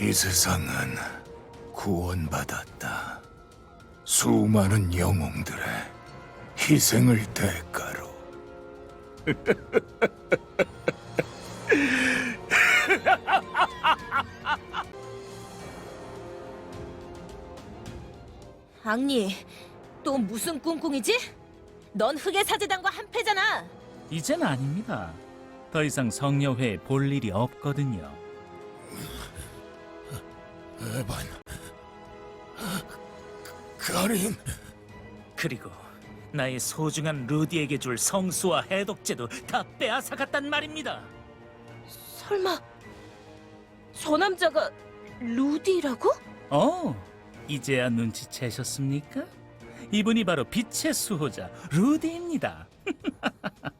이 세상은 구원받았다. 수많은 영웅들의 희생을 대가로. 앙리, 또 무슨 꿍꿍이지? 넌 흑의 사제단과 한패잖아. 이젠 아닙니다. 더 이상 성녀회에 볼 일이 없거든요. 에반, 가린, 그리고 나의 소중한 루디에게 줄 성수와 해독제도 다 빼앗아갔단 말입니다. 설마 저 남자가 루디라고? 어, 이제야 눈치채셨습니까? 이분이 바로 빛의 수호자 루디입니다.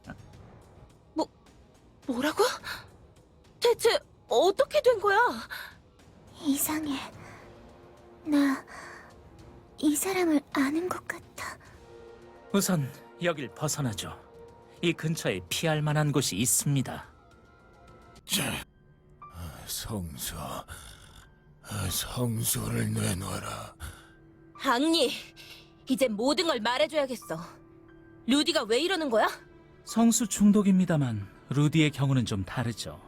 뭐라고? 대체 어떻게 된 거야? 이상해. 나 이 사람을 아는 것 같아. 우선 여길 벗어나죠. 이 근처에 피할 만한 곳이 있습니다. 성수, 성수를 내놔라. 앙리, 이제 모든 걸 말해줘야겠어. 루디가 왜 이러는 거야? 성수 중독입니다만 루디의 경우는 좀 다르죠.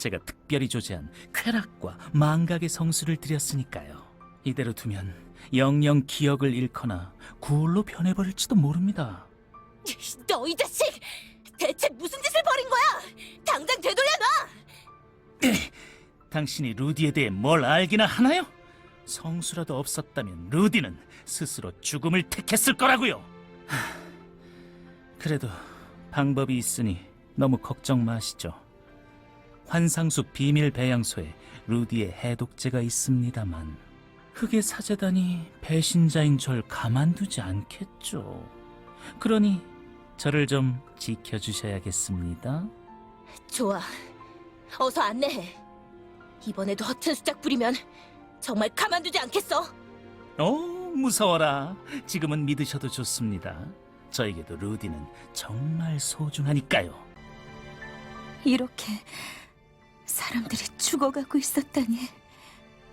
제가 특별히 조제한 쾌락과 망각의 성수를 드렸으니까요. 이대로 두면 영영 기억을 잃거나 구울로 변해버릴지도 모릅니다. 너 이 자식! 대체 무슨 짓을 벌인 거야? 당장 되돌려놔! 당신이 루디에 대해 뭘 알기나 하나요? 성수라도 없었다면 루디는 스스로 죽음을 택했을 거라고요. 하, 그래도 방법이 있으니 너무 걱정 마시죠. 환상숲 비밀 배양소에 루디의 해독제가 있습니다만 흑의 사제단이 배신자인 절 가만두지 않겠죠. 그러니 저를 좀 지켜주셔야겠습니다. 좋아. 어서 안내해. 이번에도 허튼 수작 부리면 정말 가만두지 않겠어. 오, 무서워라. 지금은 믿으셔도 좋습니다. 저에게도 루디는 정말 소중하니까요. 이렇게 사람들이 죽어가고 있었다니.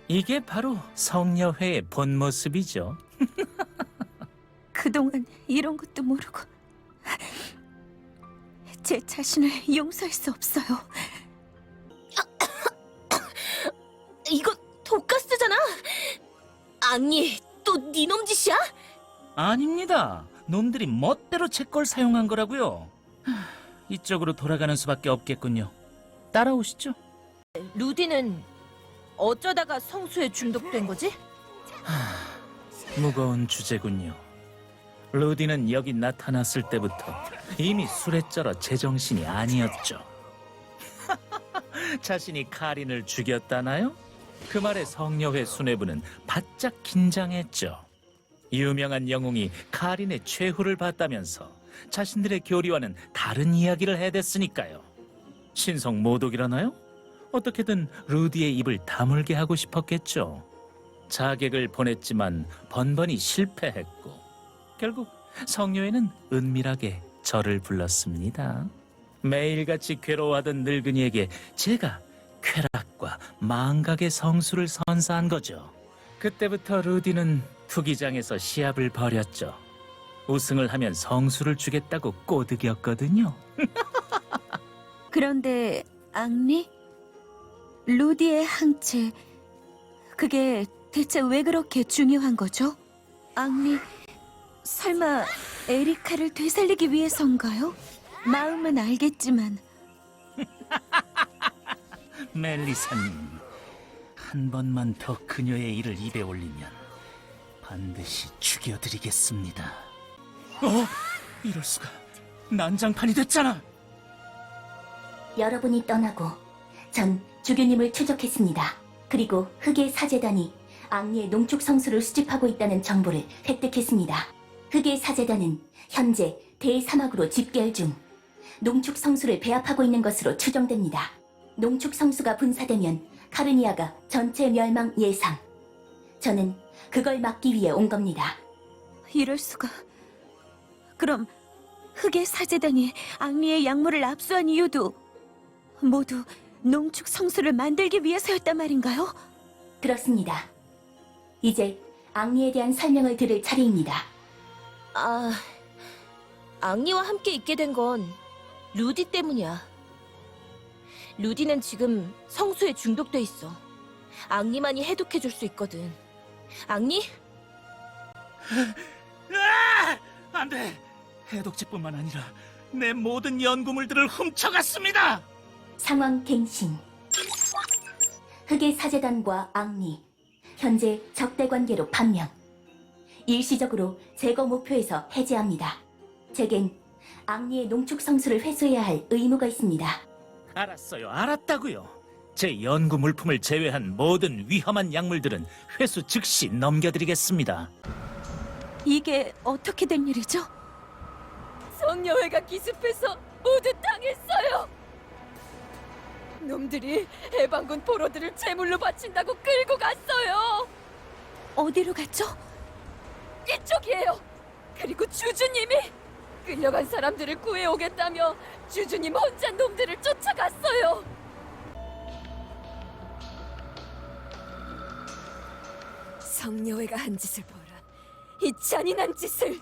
이게 바로 성녀회의 본 모습이죠. 그동안 이런 것도 모르고 제 자신을 용서할 수 없어요. 이거 독가스잖아. 아니, 또 니놈 짓이야? 아닙니다. 놈들이 멋대로 제 걸 사용한 거라고요. 하, 이쪽으로 돌아가는 수밖에 없겠군요. 따라오시죠. 루디는 어쩌다가 성수에 중독된 거지? 무거운 주제군요. 루디는 여기 나타났을 때부터 이미 술에 쩔어 제정신이 아니었죠. 자신이 카린을 죽였다나요? 그 말에 성녀회 수뇌부는 바짝 긴장했죠. 유명한 영웅이 카린의 최후를 봤다면서 자신들의 교리와는 다른 이야기를 해댔으니까요. 신성 모독이라나요? 어떻게든 루디의 입을 다물게 하고 싶었겠죠. 자객을 보냈지만 번번이 실패했고 결국 성녀에는 은밀하게 저를 불렀습니다. 매일같이 괴로워하던 늙은이에게 제가 쾌락과 망각의 성수를 선사한 거죠. 그때부터 루디는 투기장에서 시합을 벌였죠. 우승을 하면 성수를 주겠다고 꼬드겼거든요. 그런데 앙리? 루디의 항체 그게 대체 왜 그렇게 중요한 거죠? 앙리 설마 에리카를 되살리기 위해서인가요? 마음은 알겠지만 멜리사님, 한 번만 더 그녀의 일을 입에 올리면 반드시 죽여드리겠습니다. 어? 이럴 수가. 난장판이 됐잖아. 여러분이 떠나고 전 주교님을 추적했습니다. 그리고 흑의 사제단이 앙리의 농축 성수를 수집하고 있다는 정보를 획득했습니다. 흑의 사제단은 현재 대사막으로 집결 중 농축 성수를 배합하고 있는 것으로 추정됩니다. 농축 성수가 분사되면 카르니아가 전체 멸망 예상. 저는 그걸 막기 위해 온 겁니다. 이럴 수가. 그럼 흑의 사제단이 앙리의 약물을 압수한 이유도 모두 농축 성수를 만들기 위해서였단 말인가요? 그렇습니다. 이제 앙리에 대한 설명을 들을 차례입니다. 아, 앙리와 함께 있게 된 건 루디 때문이야. 루디는 지금 성수에 중독돼 있어. 앙리만이 해독해 줄 수 있거든. 앙리? 아! 안 돼! 해독제뿐만 아니라 내 모든 연구물들을 훔쳐갔습니다! 상황 갱신. 흑의 사제단과 앙리. 현재 적대 관계로 판명. 일시적으로 제거 목표에서 해제합니다. 제겐 앙리의 농축 성수를 회수해야 할 의무가 있습니다. 알았어요, 알았다고요. 제 연구 물품을 제외한 모든 위험한 약물들은 회수 즉시 넘겨드리겠습니다. 이게 어떻게 된 일이죠? 성녀회가 기습해서 모두 당했어요. 놈들이 해방군 포로들을 제물로 바친다고 끌고 갔어요. 어디로 갔죠? 이쪽이에요. 그리고 주주님이 끌려간 사람들을 구해오겠다며 주주님 혼자 놈들을 쫓아갔어요. 성녀회가 한 짓을 보라. 이 잔인한 짓을.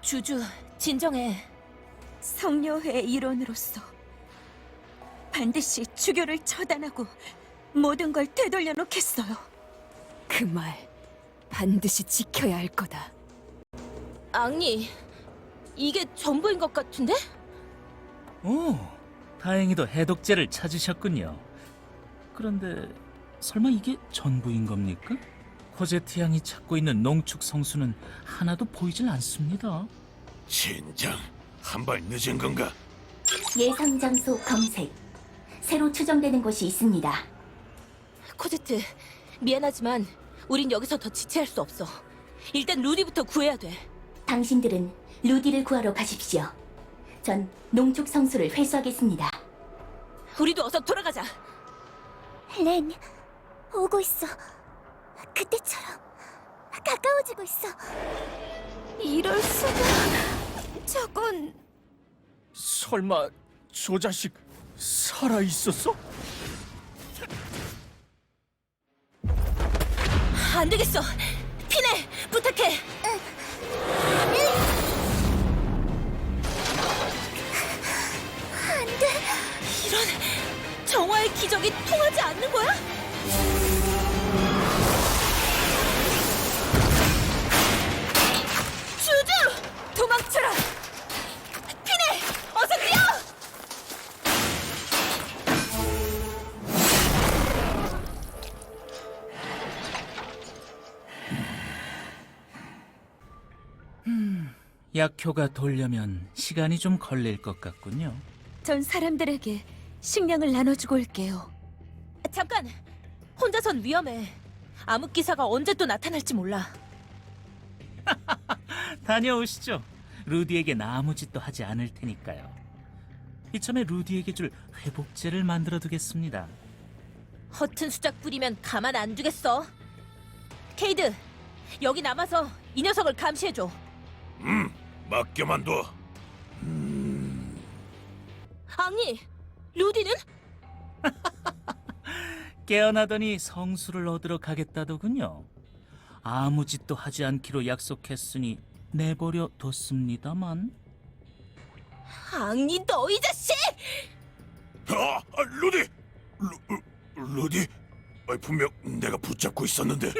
주주, 진정해. 성녀회의 일원으로서 반드시 주교를 처단하고 모든 걸 되돌려 놓겠어요. 그 말 반드시 지켜야 할 거다. 앙니, 이게 전부인 것 같은데? 오, 다행히도 해독제를 찾으셨군요. 그런데 설마 이게 전부인 겁니까? 코제트 양이 찾고 있는 농축 성수는 하나도 보이질 않습니다. 진정 한발 늦은 건가? 예상 장소 검색. 새로 추정되는 곳이 있습니다. 코제트, 미안하지만 우린 여기서 더 지체할 수 없어. 일단 루디부터 구해야 돼. 당신들은 루디를 구하러 가십시오. 전 농축 성수를 회수하겠습니다. 우리도 어서 돌아가자. 렌, 오고 있어. 그때처럼 가까워지고 있어. 이럴 수가. 저건 설마 저 자식 살아 있었어? 안 되겠어. 피네, 부탁해. 안 돼. 이런 정화의 기적이 통하지 않는 거야? 약효가 돌려면 시간이 좀 걸릴 것 같군요. 전 사람들에게 식량을 나눠주고 올게요. 잠깐! 혼자선 위험해. 암흑기사가 언제 또 나타날지 몰라. 다녀오시죠. 루디에게 아무 짓도 하지 않을 테니까요. 이참에 루디에게 줄 회복제를 만들어 두겠습니다. 허튼 수작 부리면 가만 안 두겠어. 케이드, 여기 남아서 이 녀석을 감시해줘. 맡겨만 둬. 아니, 루디는? 깨어나더니 성수를 얻으러 가겠다더군요. 아무 짓도 하지 않기로 약속했으니 내버려 뒀습니다만 앙니 너 이 자식! 아, 아 루디, 루, 루디, 아, 분명 내가 붙잡고 있었는데.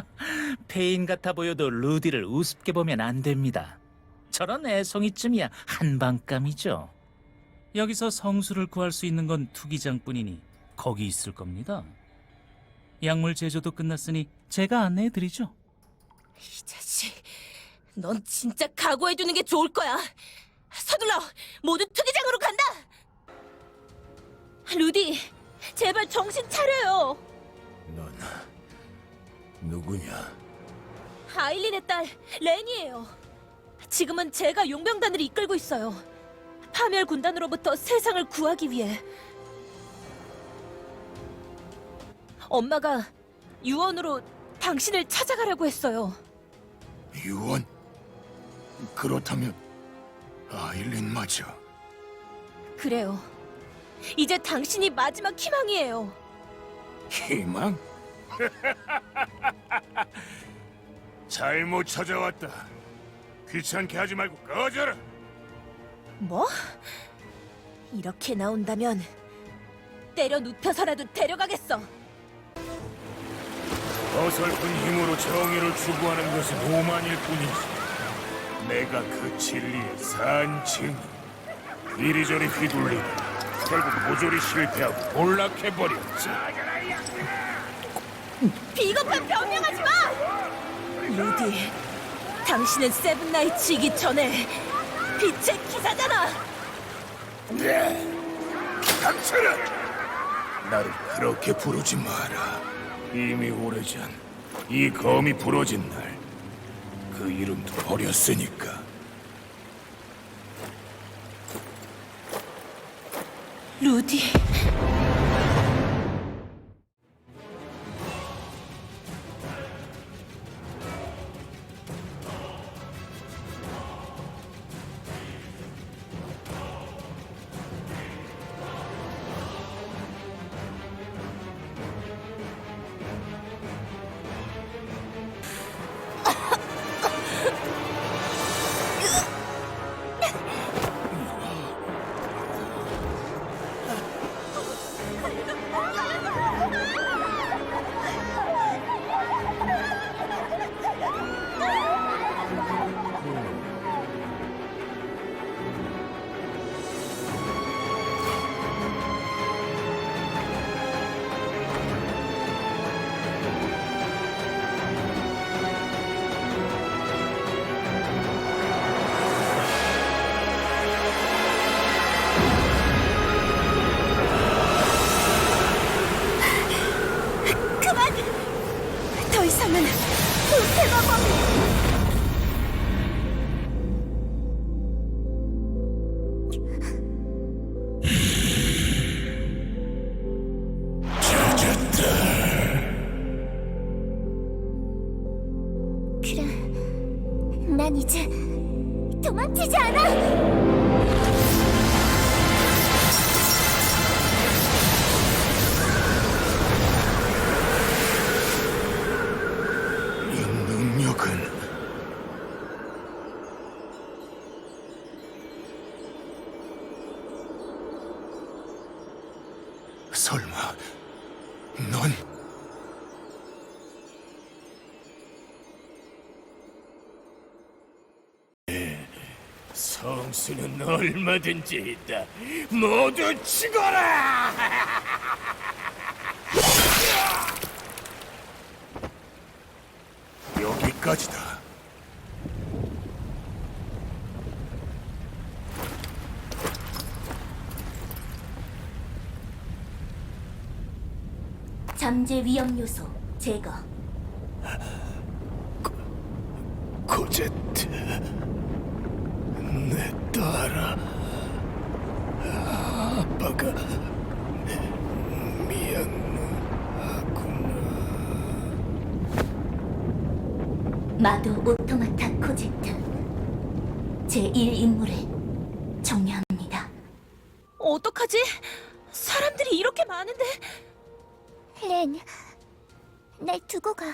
페인 같아 보여도 루디를 우습게 보면 안 됩니다. 저런 애송이쯤이야 한방감이죠. 여기서 성수를 구할 수 있는 건 투기장뿐이니 거기 있을 겁니다. 약물 제조도 끝났으니 제가 안내해 드리죠. 이 자식, 넌 진짜 각오해 두는 게 좋을 거야. 서둘러, 모두 투기장으로 간다. 루디, 제발 정신 차려요. 넌 누구냐? 아일린의 딸 레니예요. 지금은 제가 용병단을 이끌고 있어요. 파멸 군단으로부터 세상을 구하기 위해. 엄마가 유언으로 당신을 찾아가라고 했어요. 유언? 그렇다면 아일린 맞아. 그래요. 이제 당신이 마지막 희망이에요. 희망? 잘못 찾아왔다. 귀찮게 하지 말고 꺼져라. 뭐? 이렇게 나온다면 때려 눕혀서라도 데려가겠어. 어설픈 힘으로 정의를 추구하는 것은 오만일 뿐이지. 내가 그 진리의 산증 이리저리 휘둘리다 결국 모조리 실패하고 몰락해버렸지. 비겁한 변명하지 마! 루디, 당신은 세븐나이츠이기 전에 빛의 기사잖아! 네, 닥쳐라! 나를 그렇게 부르지 마라. 이미 오래전 이 검이 부러진 날 그 이름도 버렸으니까. 루디. 성수는 얼마든지 있다. 모두 죽어라! 여기까지다. 잠재 위험 요소 제거. 코제트, 내 딸아, 아빠가 미안하구나. 마도 오토마타 코젝트 제1임무를 종료합니다. 어떡하지? 사람들이 이렇게 많은데 렌, 날 두고 가.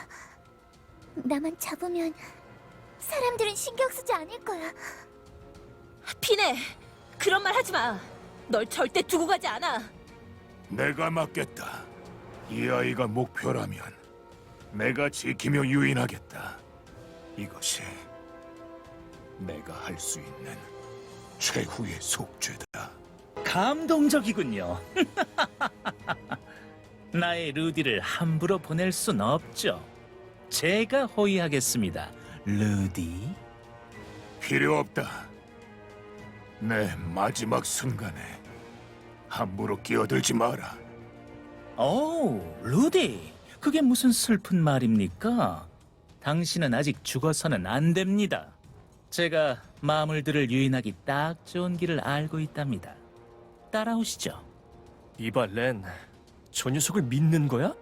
나만 잡으면 사람들은 신경 쓰지 않을 거야. 피네 그런 말 하지 마. 널 절대 두고 가지 않아. 내가 맡겠다. 이 아이가 목표라면 내가 지키며 유인하겠다. 이것이 내가 할 수 있는 최후의 속죄다. 감동적이군요. 나의 루디를 함부로 보낼 순 없죠. 제가 호위하겠습니다. 루디. 필요 없다. 내 마지막 순간에 함부로 끼어들지 마라. 오, 루디. 그게 무슨 슬픈 말입니까? 당신은 아직 죽어서는 안 됩니다. 제가 마물들을 유인하기 딱 좋은 길을 알고 있답니다. 따라오시죠. 이봐 렌, 저 녀석을 믿는 거야?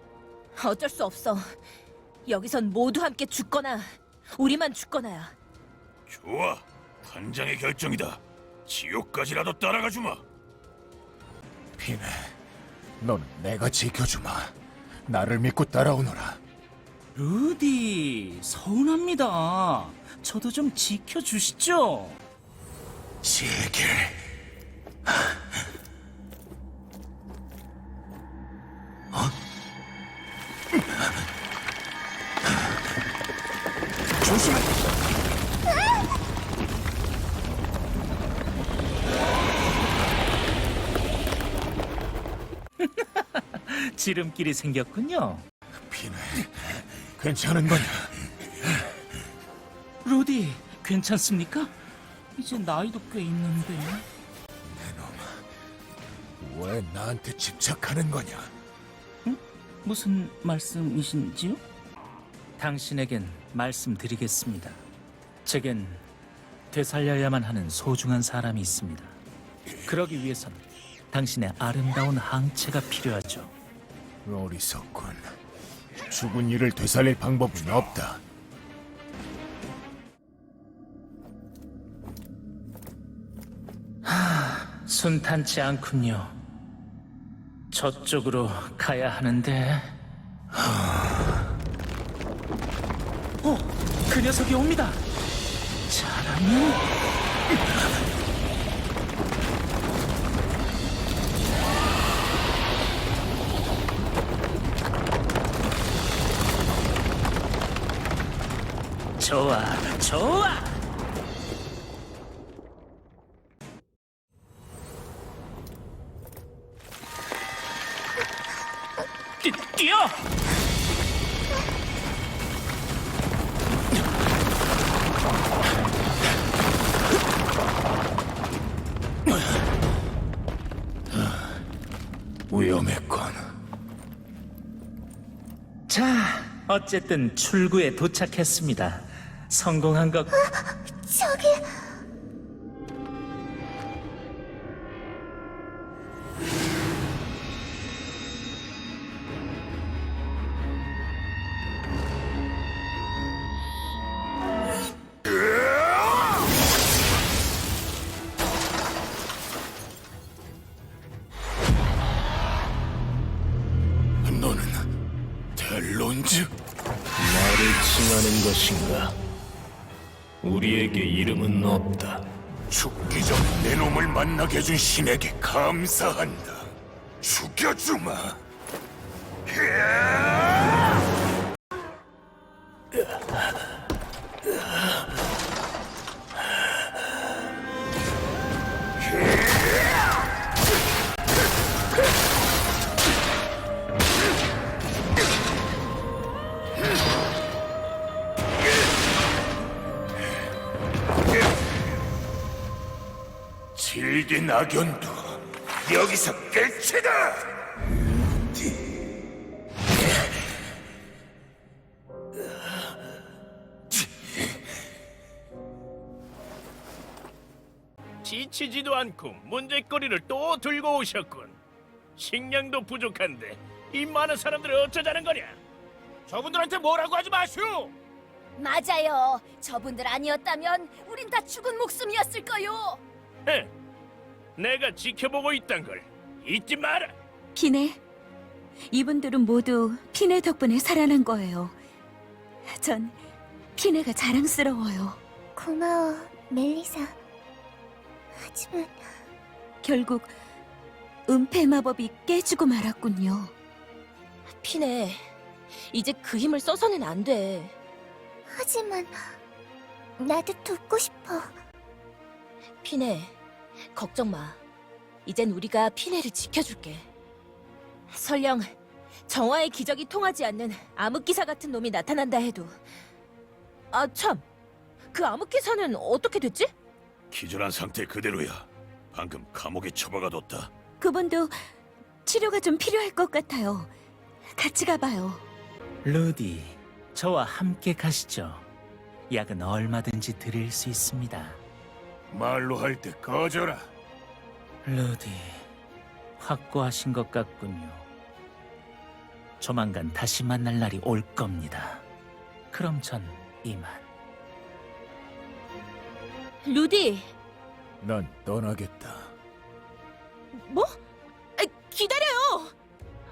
어쩔 수 없어. 여기선 모두 함께 죽거나 우리만 죽거나야. 좋아, 단장의 결정이다. 지옥까지라도 따라가 주마. 피네, 넌 내가 지켜주마. 나를 믿고 따라오너라. 루디, 서운합니다. 저도 좀 지켜주시죠. 제길. 지름길이 생겼군요. 피네. 괜찮은 거냐? 루디, 괜찮습니까? 이제 나이도 꽤 있는데. 왜 나한테 집착하는 거냐? 무슨 말씀이신지요? 당신에겐 말씀드리겠습니다. 제겐 되살려야만 하는 소중한 사람이 있습니다. 그러기 위해선 당신의 아름다운 항체가 필요하죠. 어리석군. 죽은 이를 되살릴 방법은 없다. 순탄치 않군요. 저쪽으로 가야 하는데. 어, 그 녀석이 옵니다. 잘하면 좋아, 좋아. 뛰, 뛰어! 위험했군. 자, 어쨌든 출구에 도착했습니다. 성공한 것. 저기 해준 신에게 감사한다. 죽여주마. 질긴 악연도 여기서 끝이다. 지치지도 않고 문제거리를 또 들고 오셨군. 식량도 부족한데 이 많은 사람들을 어쩌자는 거냐? 저분들한테 뭐라고 하지 마시오. 맞아요. 저분들 아니었다면 우린 다 죽은 목숨이었을 거요. 헤, 내가 지켜보고 있단 걸 잊지 마라. 피네. 이분들은 모두 피네 덕분에 살아난 거예요. 전 피네가 자랑스러워요. 고마워, 멜리사. 하지만 결국 은폐 마법이 깨지고 말았군요. 피네. 이제 그 힘을 써서는 안 돼. 하지만 나도 돕고 싶어. 피네, 걱정 마. 이젠 우리가 피네를 지켜줄게. 설령 정화의 기적이 통하지 않는 암흑기사 같은 놈이 나타난다 해도 아 참, 그 암흑기사는 어떻게 됐지? 기절한 상태 그대로야. 방금 감옥에 처박아뒀다. 그분도 치료가 좀 필요할 것 같아요. 같이 가봐요. 루디, 저와 함께 가시죠. 약은 얼마든지 드릴 수 있습니다. 말로 할때 꺼져라. 루디, 확고하신 것 같군요. 조만간 다시 만날 날이 올 겁니다. 그럼 전 이만. 루디, 난 떠나겠다. 뭐? 아, 기다려요.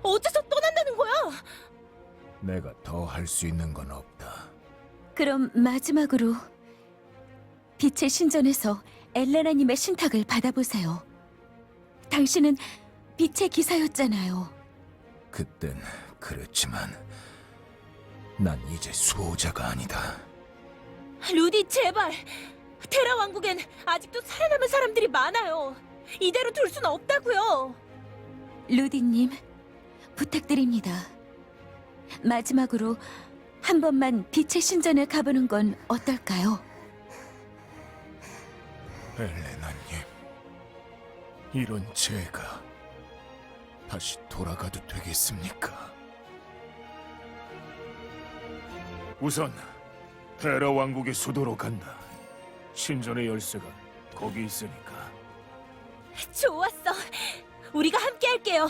어째서 떠난다는 거야? 내가 더 할 수 있는 건 없다. 그럼 마지막으로 빛의 신전에서 엘레나님의 신탁을 받아보세요. 당신은 빛의 기사였잖아요. 그땐 그랬지만 난 이제 수호자가 아니다. 루디 제발. 테라 왕국엔 아직도 살아남은 사람들이 많아요. 이대로 둘 수는 없다고요. 루디님, 부탁드립니다. 마지막으로 한 번만 빛의 신전에 가보는 건 어떨까요? 엘레나님, 이런 제가 다시 돌아가도 되겠습니까? 우선 테라 왕국의 수도로 간다. 신전의 열쇠가 거기 있으니까. 좋았어. 우리가 함께 할게요.